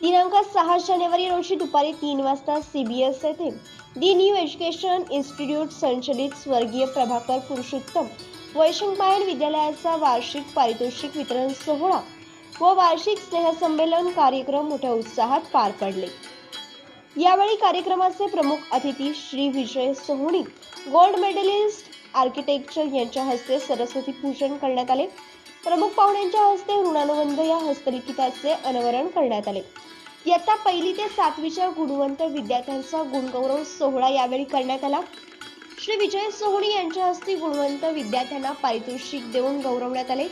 दिनांक सहा जानेवारी रोजी दुपारी तीन वाजता सीबीएस येथे दी न्यू एज्युकेशन इन्स्टिट्यूट संचलित स्वर्गीय प्रभाकर पुरुषोत्तम वैशंपायन विद्यालयाचा वार्षिक पारितोषिक वितरण सोहळा व वार्षिक स्नेहसंमेलन कार्यक्रम मोठ्या उत्साहात पार पडले. यावेळी कार्यक्रमाचे प्रमुख अतिथी Shri Vijay Sohani gold medalist architecture यांच्या हस्ते सरस्वती पूजन करण्यात आले. प्रमुख पाहुण्यांच्या हस्ते ऋणानुबंध या हस्तलिखिताचे अनावरण करण्यात आले. इयत्ता पहिली ते सातवीच्या गुणवंत विद्यार्थ्यांचा गुणगौरव सोहळा यावेळी करण्यात आला. श्री विजय सोहणी यांच्या हस्ते गुणवंत विद्यार्थ्यांना पारितोषिक देऊन गौरवण्यात आले.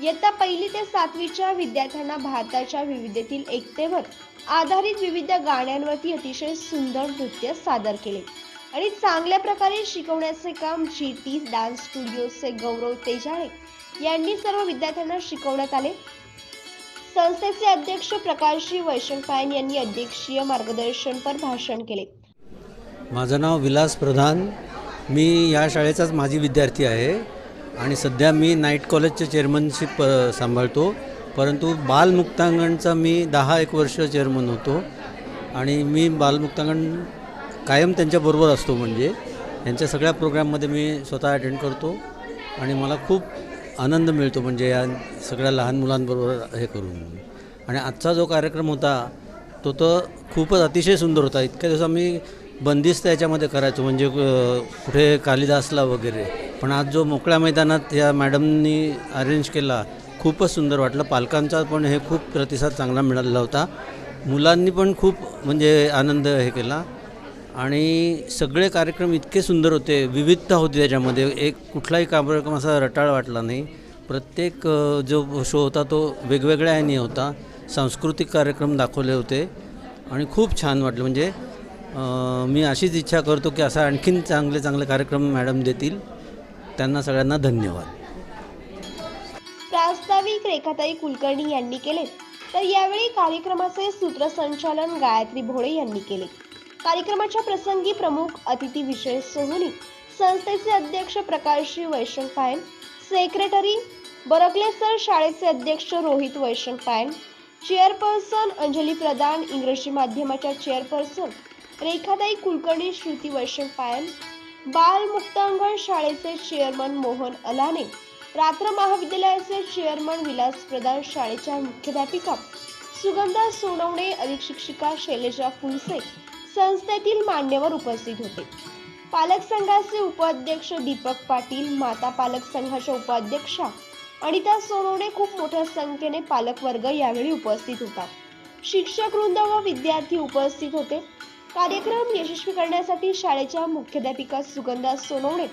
इयत्ता पहिली ते सातवीच्या विद्यार्थ्यांना भारताच्या विविधतेतील एकतेवर आधारित विविध गाण्यांवरती अतिशय सुंदर नृत्य सादर केले. आणि चांगल्या प्रकारे शिकवण्याचे काम जी टी डान्स स्टुडिओचे गौरव तेजाळे यांनी सर्व विद्यार्थ्यांना शिकवण्यात आले. संस्थेचे अध्यक्ष प्रकाशजी वैशंपायन यांनी अध्यक्षीय मार्गदर्शनपर भाषण केले. माझं नाव विलास प्रधान. मी या शाळेचाच माजी विद्यार्थी आहे. आणि सध्या मी नाईट कॉलेजचे चेअरमनशिप सांभाळतो. परंतु बालमुक्तांगणचा मी दहा एक वर्ष चेअरमन होतो. आणि मी बालमुक्तांगण कायम त्यांच्याबरोबर असतो म्हणजे. यांच्या सगळ्या प्रोग्राममध्ये मी स्वतः अटेंड करतो आणि मला खूप आनंद मिळतो म्हणजे या सगळ्या लहान मुलांबरोबर हे करून. आणि आजचा जो कार्यक्रम होता तो तर खूपच अतिशय सुंदर होता. इतक्या दिवस आम्ही बंदिस्त याच्यामध्ये करायचो म्हणजे कुठे कालिदासला वगैरे. पण आज जो मोकळ्या मैदानात या मॅडमनी अरेंज केला खूपच सुंदर वाटलं. पालकांचा पण हे खूप प्रतिसाद चांगला मिळालेला होता. मुलांनी पण खूप म्हणजे आनंद हे केला. आणि सगळे कार्यक्रम इतके सुंदर होते विविधता होती त्याच्यामध्ये. एक कुठलाही कार्यक्रम असा रटाळ वाटला नाही. प्रत्येक जो शो होता तो वेगवेगळ्या ह्यानी होता. सांस्कृतिक कार्यक्रम दाखवले होते. आणि खूप छान वाटलं. म्हणजे मी अशीच इच्छा करतो की असा आणखीन चांगले चांगले कार्यक्रम मॅडम देतील. त्यांना सगळ्यांना धन्यवाद. प्रास्ताविक रेखाताई कुलकर्णी यांनी केले. तर यावेळी कार्यक्रमाचे सूत्रसंचालन गायत्री भोळे यांनी केले. कार्यक्रमाच्या प्रसंगी प्रमुख अतिथी विजय सोहनी संस्थेचे अध्यक्ष प्रकाशजी वैशंपायन सेक्रेटरी बरकले सर शाळेचे अध्यक्ष रोहित वैशंपायन चेअरपर्सन अंजली प्रधान इंग्रजी माध्यमाच्या चेअरपर्सन रेखाताई कुलकर्णी श्रुती वैशंपायन बाल मुक्तांगण शाळेचे चेअरमन मोहन अलाने रात्र महाविद्यालयाचे चेअरमन विलास प्रधान शाळेच्या मुख्याध्यापिका सुगंधा सोनवणे अधिक शिक्षिका शैलेजा फुलसे संस्थेतील मान्यवर उपस्थित होते. पालक संघाचे उपाध्यक्ष दीपक पाटील माता पालक संघाच्या उपाध्यक्षा अनिता सोनवणे खूप मोठ्या संख्येने पालक वर्ग यावेळी उपस्थित होता. शिक्षक वृंद व विद्यार्थी उपस्थित होते. कार्यक्रम यशस्वी करण्यासाठी शाळेच्या मुख्याध्यापिका सुगंधा सोनवणे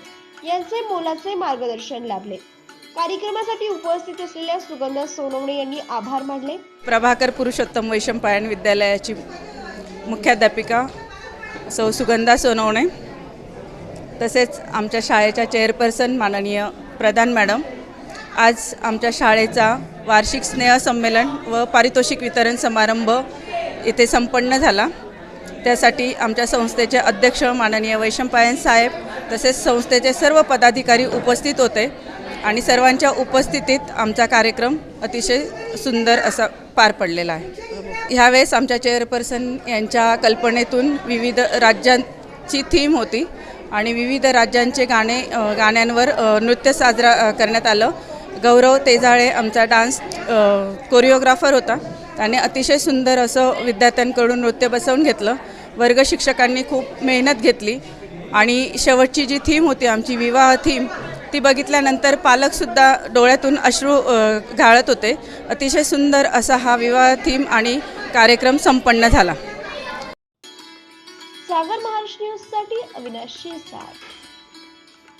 यांचे मोलाचे मार्गदर्शन लाभले. कार्यक्रमासाठी उपस्थित असलेल्या सुगंधा सोनवणे यांनी आभार मानले. प्रभाकर पुरुषोत्तम वैशंपायन विद्यालयाची मुख्याध्यापिका सौ सुगंधा सोनवणे तसेच आमच्या शाळेच्या चेअरपर्सन माननीय प्रधान मॅडम आज आमच्या शाळेचा वार्षिक स्नेहसंमेलन व पारितोषिक वितरण समारंभ इथे संपन्न झाला. त्यासाठी आमच्या संस्थेचे अध्यक्ष माननीय वैशंपायन साहेब तसेच संस्थेचे सर्व पदाधिकारी उपस्थित होते आणि सर्वांच्या उपस्थितीत आमचा कार्यक्रम अतिशय सुंदर असा पार पडलेला आहे. ह्यावेळेस आमच्या चेअरपर्सन यांच्या कल्पनेतून विविध राज्यांची थीम होती आणि विविध राज्यांचे गाणे गाण्यांवर नृत्य साजरा करण्यात आलं. गौरव तेजाळे आमचा डान्स कोरिओग्राफर होता त्याने अतिशय सुंदर असं विद्यार्थ्यांकडून नृत्य बसवून घेतलं. वर्ग शिक्षकांनी खूप मेहनत घेतली आणि शेवटची जी थीम होती आमची विवाह थीम ती बघितल्यानंतर पालकसुद्धा डोळ्यातून अश्रू घाळत होते. अतिशय सुंदर असा हा विवाह थीम आणि कार्यक्रम संपन्न झाला. सागर महाराष्ट्र न्यूजसाठी अविनाश शिरसाट